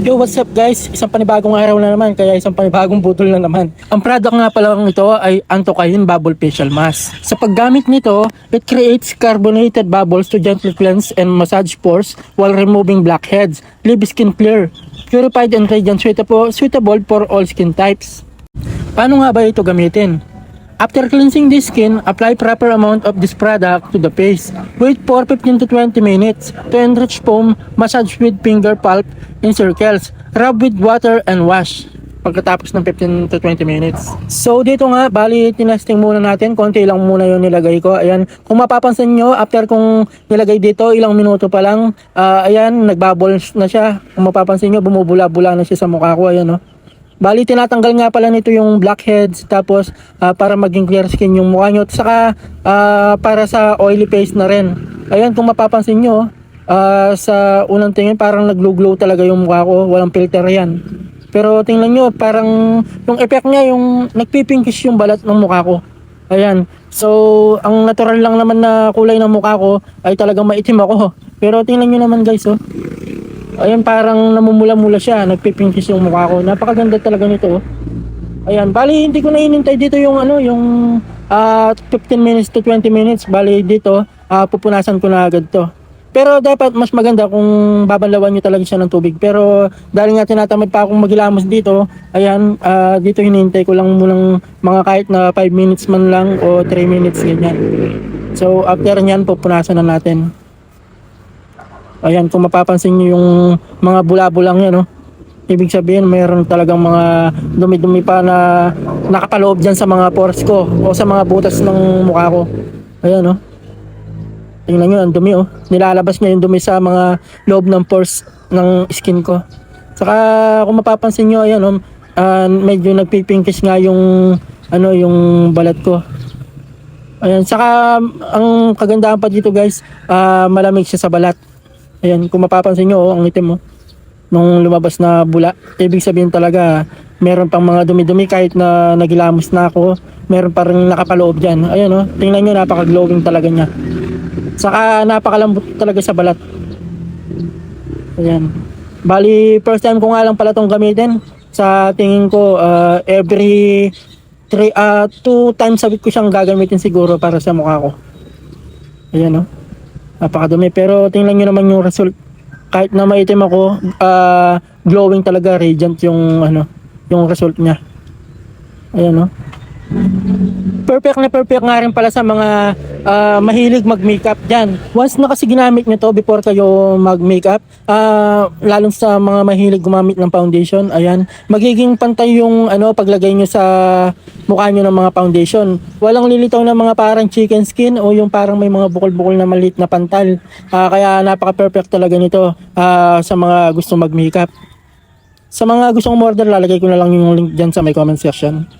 Yo, what's up guys? Isang panibagong araw na naman, kaya isang panibagong butol na naman. Ang product nga pala ito ay Antokayin Bubble Facial Mask. Sa paggamit nito, it creates carbonated bubbles to gently cleanse and massage pores while removing blackheads, leave skin clear, purified and radiant suitable, suitable for all skin types. Paano nga ba ito gamitin? After cleansing the skin, apply proper amount of this product to the face. Wait for 15 to 20 minutes to enrich foam, massage with finger pulp in circles. Rub with water and wash pagkatapos ng 15 to 20 minutes. So dito nga, bali tinesting muna natin, konti lang muna yung nilagay ko. Ayan, kung mapapansin nyo, after kung nilagay dito, ilang minuto pa lang, ah, ayan, nagbubbles na siya. Kung mapapansin nyo, bumubula-bula na siya sa mukha ko, ayan no. Bali, tinatanggal nga pala nito yung blackheads tapos ah, para maging clear skin yung mukha nyo. At saka ah, para sa oily face na rin. Ayan, kung mapapansin nyo, ah, sa unang tingin parang naglo-glow talaga yung mukha ko. Walang filter yan. Pero tingnan nyo, parang yung effect niya, yung nagpipinkish yung balat ng mukha ko. Ayan. So, ang natural lang naman na kulay ng mukha ko ay talagang maitim ako. Pero tingnan nyo naman guys, oh. Ayan, parang namumula-mula siya. Nagpipinkish yung mukha ko. Napakaganda talaga nito. oh. Ayan, bali hindi ko na inintay dito yung ano, yung ah, 15 minutes to 20 minutes. Bali dito, ah, pupunasan ko na agad to. Pero dapat mas maganda kung babanlawan nyo talaga siya ng tubig. Pero dahil nga tinatamad pa akong maghilamos dito, ayan, ah, dito hinihintay ko lang munang mga kahit na 5 minutes man lang o 3 minutes ganyan. So after nyan, pupunasan na natin. Ayan, kung mapapansin nyo yung mga bula-bulang yan, no? Ibig sabihin, mayroon talagang mga dumi-dumi pa na nakapaloob dyan sa mga pores ko o sa mga butas ng mukha ko. Ayan, no? Tingnan nyo, ang dumi, oh. Nilalabas niya yung dumi sa mga loob ng pores ng skin ko. Saka, kung mapapansin nyo, ayan, oh, ah, medyo nagpipinkish nga yung, ano, yung balat ko. Ayan, saka, ang kagandahan pa dito, guys, ah, malamig siya sa balat. Ayan, kung mapapansin nyo, oh, ang itim mo. Nung lumabas na bula. Ibig sabihin talaga, meron pang mga dumi-dumi kahit na nagilamos na ako. Meron pa rin nakapaloob dyan. Ayan, oh, tingnan nyo, napaka-glowing talaga niya. Saka, napakalambot talaga sa balat. Ayan. Bali, first time ko nga lang pala itong gamitin. Sa tingin ko, ah, every three, ah, two times sa week ko siyang gagamitin siguro para sa mukha ko. Ayan, oh napakadumi. Pero tingnan nyo naman yung result. Kahit na maitim ako ah, glowing talaga radiant yung ano yung result niya. Ayan no perfect na perfect nga rin pala sa mga ah, mahilig mag-makeup dyan. Once na kasi ginamit nyo to before kayo mag-makeup, ah, lalong sa mga mahilig gumamit ng foundation, ayan, magiging pantay yung ano, paglagay nyo sa mukha nyo ng mga foundation. Walang lilitaw na mga parang chicken skin o yung parang may mga bukol-bukol na maliit na pantal. Ah, kaya napaka-perfect talaga nito ah, sa mga gusto mag-makeup. Sa mga gustong order, lalagay ko na lang yung link dyan sa may comment section.